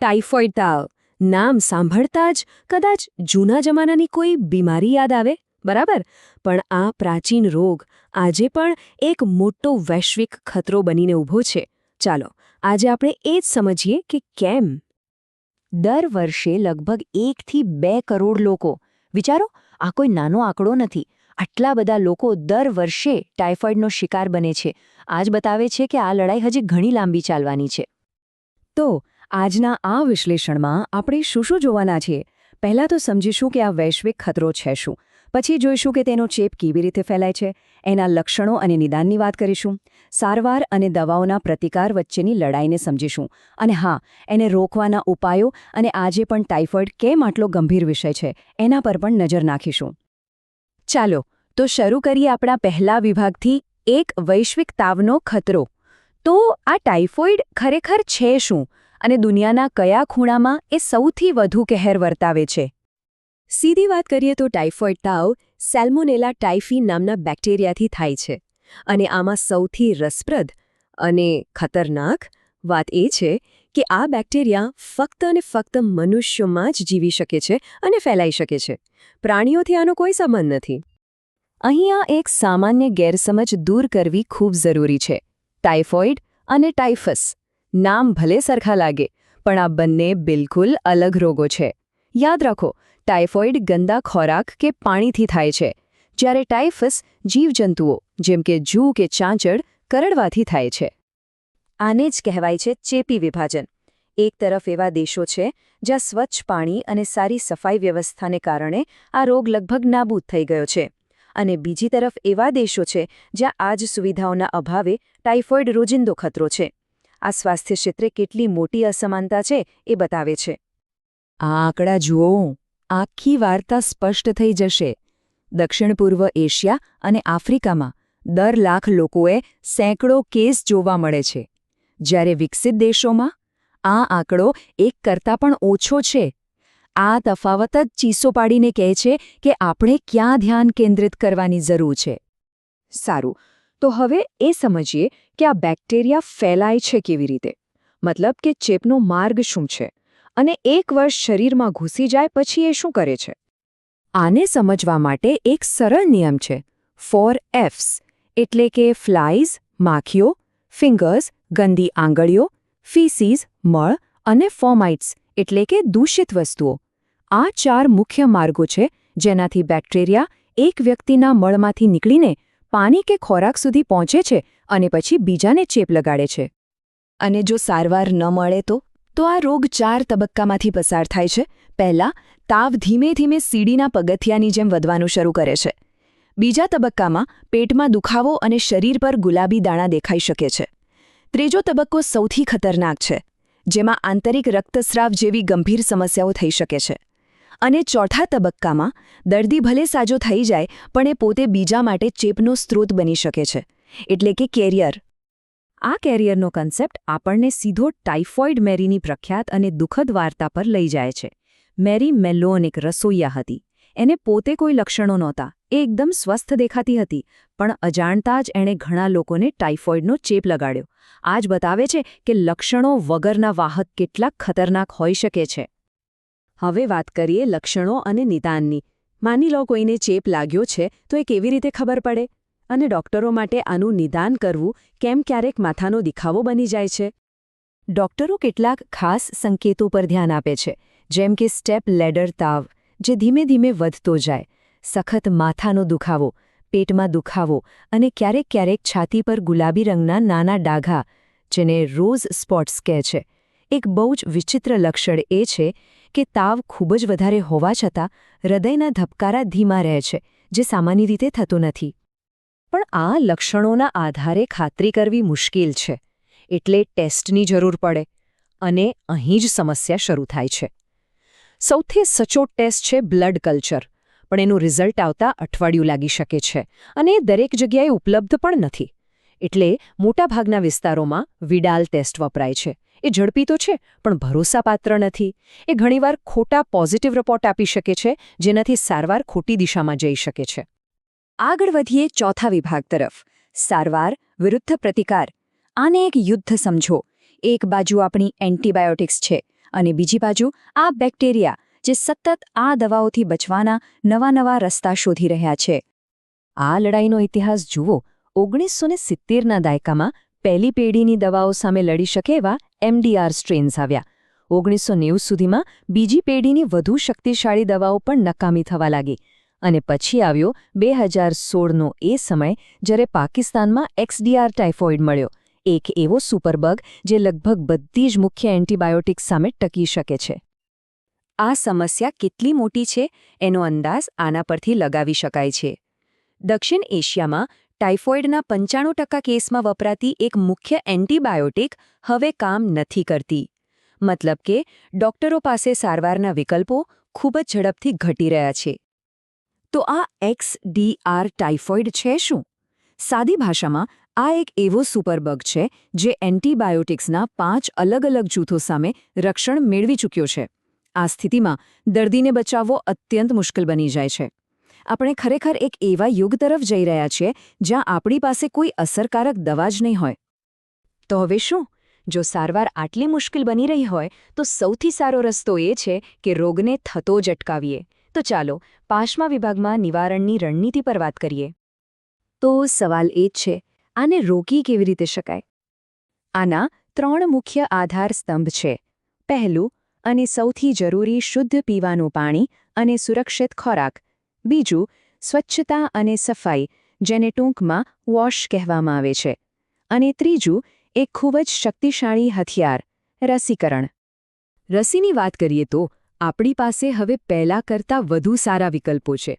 Typhoid તાવ. નામ સાંભળતા જ કદાચ જૂના જમાનાની કોઈ બીમારી યાદ આવે, બરાબર? પણ આ પ્રાચીન રોગ આજે પણ એક મોટો વૈશ્વિક ખતરો બનીને ઊભો છે. ચાલો, આજે આપણે એ જ સમજીએ કે કેમ. દર વર્ષે લગભગ એકથી બે કરોડ લોકો, વિચારો, આ કોઈ નાનો આંકડો નથી, આટલા બધા લોકો દર વર્ષે ટાઇફોઇડનો શિકાર બને છે. આ જ બતાવે છે કે આ લડાઈ હજી ઘણી લાંબી ચાલવાની છે. તો આજના આ વિશ્લેષણમાં આપણે શું શું જોવાના છીએ પહેલાં તો સમજીશું કે આ વૈશ્વિક ખતરો છે શું. પછી જોઈશું કે તેનો ચેપ કેવી રીતે ફેલાય છે, એના લક્ષણો અને નિદાનની વાત કરીશું. સારવાર અને દવાઓના પ્રતિકાર વચ્ચેની લડાઈને સમજીશું. અને હા, એને રોકવાના ઉપાયો અને આજે પણ ટાઇફોઇડ કેમ આટલો ગંભીર વિષય છે, એના પર પણ નજર નાખીશું. ચાલો, તો શરૂ કરીએ આપણા પહેલા વિભાગથી, એક વૈશ્વિક તાવનો ખતરો. તો આ ટાઇફોઇડ ખરેખર છે શું? અને દુનિયાના કયા ખૂણામાં એ સૌથી વધુ કહેર વર્તાવે છે. સીધી વાત કરીએ તો ટાઇફોઇડ તાવ સેલ્મોનેલા ટાઇફી નામના બેક્ટેરિયાથી થાય છે અને આમાં સૌથી રસપ્રદ અને ખતરનાક વાત એ છે કે આ બેક્ટેરિયા ફક્ત અને ફક્ત મનુષ્યોમાં જ જીવી શકે છે અને ફેલાઈ શકે છે. પ્રાણીઓથી આનો કોઈ સંબંધ નથી. અહીંયા એક સામાન્ય ગેરસમજ દૂર કરવી ખૂબ જરૂરી છે. ટાઇફોઇડ અને ટાઇફસ નામ ભલે સરખા લાગે, પણ આ બંને બિલકુલ અલગ રોગો છે. યાદ રાખો, ટાઇફોઇડ ગંદા ખોરાક કે પાણીથી થાય છે. જ્યારે ટાઇફસ જીવજંતુઓ, જેમ કે જૂ કે ચાંચડ, કરડવાથી થાય છે. આને જ કહેવાય છે ચેપી વિભાજન. એક તરફ એવા દેશો છે, જ્યાં સ્વચ્છ પાણી અને સારી સફાઈ વ્યવસ્થાને કારણે આ રોગ લગભગ નાબૂદ થઈ ગયો છે. અને બીજી તરફ એવા દેશો છે, જ્યાં આજ સુવિધાઓના અભાવે ટાઇફોઇડ રોજિંદો ખતરો છે. આ સ્વાસ્થ્ય ક્ષેત્રે કેટલી મોટી અસમાનતા છે એ બતાવે છે. આ આંકડા જુઓ. આખી વાર્તા સ્પષ્ટ થઈ જશે. દક્ષિણ પૂર્વ એશિયા અને આફ્રિકામાં દર લાખ લોકોએ સેંકડો કેસ જોવા મળે છે. જ્યારે વિકસિત દેશોમાં આ આંકડો એક કરતાં પણ ઓછો છે. આ તફાવત જ ચીસો પાડીને કહે છે કે આપણે ક્યાં ધ્યાન કેન્દ્રિત કરવાની જરૂર છે. સારું. તો હવે એ સમજીએ કે આ બેક્ટેરિયા ફેલાય છે કેવી રીતે. મતલબ કે ચેપનો માર્ગ શું છે અને એક વર્ષ શરીરમાં ઘૂસી જાય પછી એ શું કરે છે. આને સમજવા માટે એક સરળ નિયમ છે, ફોર એફ્સ, એટલે કે ફ્લાઇઝ માખીઓ, ફિંગર્સ, ગંદી આંગળીઓ, ફીસીસ, મળ અને ફોમાઇટ્સ, એટલે કે દૂષિત વસ્તુઓ. આ ચાર મુખ્ય માર્ગો છે જેનાથી બેક્ટેરિયા એક વ્યક્તિના મળમાંથી નીકળીને પાણી કે ખોરાક સુધી પહોંચે છે અને પછી બીજાને ચેપ લગાડે છે. અને જો સારવાર ન મળે તો? તો આ રોગ ચાર તબક્કામાંથી પસાર થાય છે. પહેલાં, તાવ ધીમે ધીમે સીડીના પગથિયાની જેમ વધવાનું શરૂ કરે છે. બીજા તબક્કામાં, પેટમાં દુખાવો અને શરીર પર ગુલાબી દાણા દેખાઈ શકે છે. ત્રીજો તબક્કો સૌથી ખતરનાક છે, જેમાં આંતરિક રક્તસ્રાવ જેવી ગંભીર સમસ્યાઓ થઈ શકે છે. અને ચોથા તબક્કામાં, દર્દી ભલે સાજો થઈ જાય, પણ એ પોતે બીજા માટે ચેપનો સ્ત્રોત બની શકે છે. એટલે કે કેરિયર. આ કેરિયરનો કન્સેપ્ટ આપણને સીધો ટાઇફોઇડ મેરીની પ્રખ્યાત અને દુઃખદ વાર્તા પર લઈ જાય છે. મેરી મેલોન એક રસોઈયા હતી. એને પોતે કોઈ લક્ષણો નહોતા. એ એકદમ સ્વસ્થ દેખાતી હતી, પણ અજાણતા જ એણે ઘણા લોકોને ટાઇફોઇડનો ચેપ લગાડ્યો. આ જ બતાવે છે કે લક્ષણો વગરના વાહક કેટલા ખતરનાક હોઈ શકે છે. હવે વાત કરીએ લક્ષણો અને નિદાનની. માની લો કોઈને ચેપ લાગ્યો છે, તો એ કેવી રીતે ખબર પડે? અને ડોક્ટરો માટે આનું નિદાન કરવું કેમ ક્યારેક માથાનો દિખાવો બની જાય છે? ડોક્ટરો કેટલાક ખાસ સંકેતો પર ધ્યાન આપે છે, જેમ કે સ્ટેપ લેડર તાવ, જે ધીમે ધીમે વધતો જાય, સખત માથાનો દુખાવો, પેટમાં દુખાવો અને ક્યારેક ક્યારેક છાતી પર ગુલાબી રંગના નાના ડાઘા, જેને રોઝ સ્પોટ્સ કહે છે. એક બહુ જ વિચિત્ર લક્ષણ એ છે કે તાવ ખૂબ જ વધારે હોવા છતાં હૃદયના ધબકારા ધીમા રહે છે, જે સામાન્ય રીતે થતું નથી. પણ આ લક્ષણોના આધારે ખાતરી કરવી મુશ્કેલ છે, એટલે ટેસ્ટની જરૂર પડે અને અહીં જ સમસ્યા શરૂ થાય છે. સૌથી સચોટ ટેસ્ટ છે બ્લડ કલ્ચર, પણ એનું રિઝલ્ટ આવતા અઠવાડિયું લાગી શકે છે અને દરેક જગ્યાએ ઉપલબ્ધ પણ નથી. એટલે મોટાભાગના વિસ્તારોમાં વિડાલ ટેસ્ટ વપરાય છે. એ ઝડપી તો છે, પણ ભરોસાપાત્ર નથી. એ ઘણીવાર ખોટા પોઝિટિવ રિપોર્ટ આપી શકે છે, જેનાથી સારવાર ખોટી દિશામાં જઈ શકે છે. આગળ વધીએ ચોથા વિભાગ તરફ. સારવાર, વિરુદ્ધ પ્રતિકાર. આને એક યુદ્ધ સમજો. એક બાજુ આપણી એન્ટીબાયોટિક્સ છે અને બીજી બાજુ આ બેક્ટેરિયા જે સતત આ દવાઓથી બચવાના નવા નવા રસ્તા શોધી રહ્યા છે. આ લડાઈનો ઇતિહાસ જુઓ ઓગણીસો ને સિત્તેરના દાયકામાં પહેલી પેઢીની દવાઓ સામે લડી શકે એવા એમડીઆર સ્ટ્રેન્સ આવ્યા. ઓગણીસો નેવું સુધીમાં બીજી પેઢીની વધુ શક્તિશાળી દવાઓ પણ નકામી થવા લાગી. અને પછી આવ્યો બે હજાર સોળનો એ સમય જ્યારે પાકિસ્તાનમાં એક્સડીઆર ટાઇફોઇડ મળ્યો. એક એવો સુપરબગ જે લગભગ બધી જ મુખ્ય એન્ટીબાયોટિક્સ સામે ટકી શકે છે. આ સમસ્યા કેટલી મોટી છે એનો અંદાજ આના પરથી લગાવી શકાય છે. દક્ષિણ એશિયામાં ટાઇફોઇડના પંચાણું ટકા કેસમાં વપરાતી એક મુખ્ય એન્ટીબાયોટિક હવે કામ નથી કરતી. મતલબ કે, ડોક્ટરો પાસે સારવારના વિકલ્પો ખૂબ જ ઝડપથી ઘટી રહ્યા છે. તો આ એક્સડીઆર ટાઇફોઇડ છે શું? સાદી ભાષામાં, આ એક એવો સુપરબગ છે જે એન્ટીબાયોટિક્સના પાંચ અલગ અલગ જૂથો સામે રક્ષણ મેળવી ચૂક્યો છે. આ સ્થિતિમાં દર્દીને બચાવવો અત્યંત મુશ્કેલ બની જાય છે. આપણે ખરેખર એક એવા યુગ તરફ જઈ રહ્યા છીએ જ્યાં આપણી પાસે કોઈ અસરકારક દવા જ નહીં હોય. તો હવે શું? જો સારવાર આટલી મુશ્કેલ બની રહી હોય, તો સૌથી સારો રસ્તો એ છે કે રોગને થતો જ અટકાવીએ. તો ચાલો પાશમા વિભાગમાં નિવારણની રણનીતિ પર વાત કરીએ. તો સવાલ એ જ છે, આને રોકી કેવી રીતે શકાય? આના ત્રણ મુખ્ય આધાર સ્તંભ છે. પહેલું, અને સૌથી જરૂરી શુદ્ધ પીવાનું પાણી અને સુરક્ષિત ખોરાક. બીજું, સ્વચ્છતા અને સફાઈ, જેને ટૂંકમાં વોશ કહેવામાં આવે છે. અને ત્રીજું એક ખૂબ જ શક્તિશાળી હથિયાર, રસીકરણ. રસીની વાત કરીએ તો, આપણી પાસે હવે પહેલાં કરતાં વધુ સારા વિકલ્પો છે.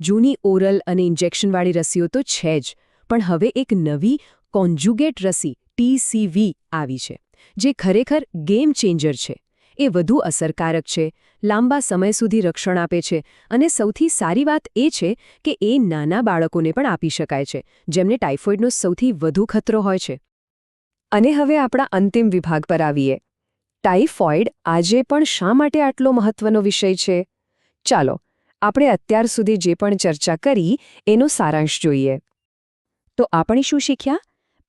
જૂની ઓરલ અને ઇન્જેક્શનવાળી રસીઓ તો છે જ, પણ હવે એક નવી કોન્જુગેટ રસી ટીસીવી આવી છે, જે ખરેખર ગેમ ચેન્જર છે. એ વધુ અસરકારક છે, લાંબા સમય સુધી રક્ષણ આપે છે અને સૌથી સારી વાત એ છે કે એ નાના બાળકોને પણ આપી શકાય છે, જેમને ટાઇફોઇડનો સૌથી વધુ ખતરો હોય છે. અને હવે આપણા અંતિમ વિભાગ પર આવીએ. ટાઇફોઇડ આજે પણ શા માટે આટલો મહત્વનો વિષય છે? ચાલો, આપણે અત્યાર સુધી જે પણ ચર્ચા કરી, એનો સારાંશ જોઈએ. તો આપણે શું શીખ્યા?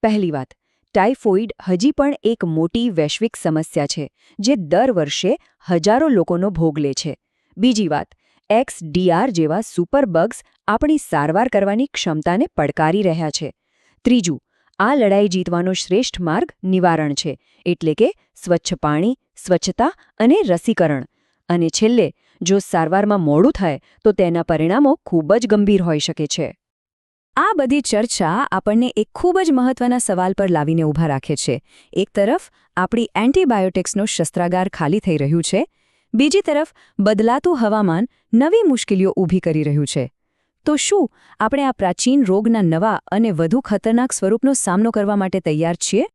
પહેલી વાત ટાઇફોઇડ હજી પણ એક મોટી વૈશ્વિક સમસ્યા છે, જે દર વર્ષે હજારો લોકોનો ભોગ લે છે. બીજી વાત, એક્સ ડીઆર જેવા સુપરબગ્સ આપણી સારવાર કરવાની ક્ષમતાને પડકારી રહ્યા છે. ત્રીજું, આ લડાઈ જીતવાનો શ્રેષ્ઠ માર્ગ નિવારણ છે, એટલે કે સ્વચ્છ પાણી, સ્વચ્છતા અને રસીકરણ. અને છેલ્લે, જો સારવારમાં મોડું થાય, તો તેના પરિણામો ખૂબ જ ગંભીર હોઈ શકે છે. આ બધી ચર્ચા આપણને એક ખૂબ જ મહત્વના સવાલ પર લાવીને ઊભા રાખે છે. એક તરફ, આપણી એન્ટીબાયોટિક્સનો શસ્ત્રાગાર ખાલી થઈ રહ્યું છે. બીજી તરફ, બદલાતું હવામાન નવી મુશ્કેલીઓ ઊભી કરી રહ્યું છે. તો શું આપણે આ પ્રાચીન રોગના નવા અને વધુ ખતરનાક સ્વરૂપનો સામનો કરવા માટે તૈયાર છીએ?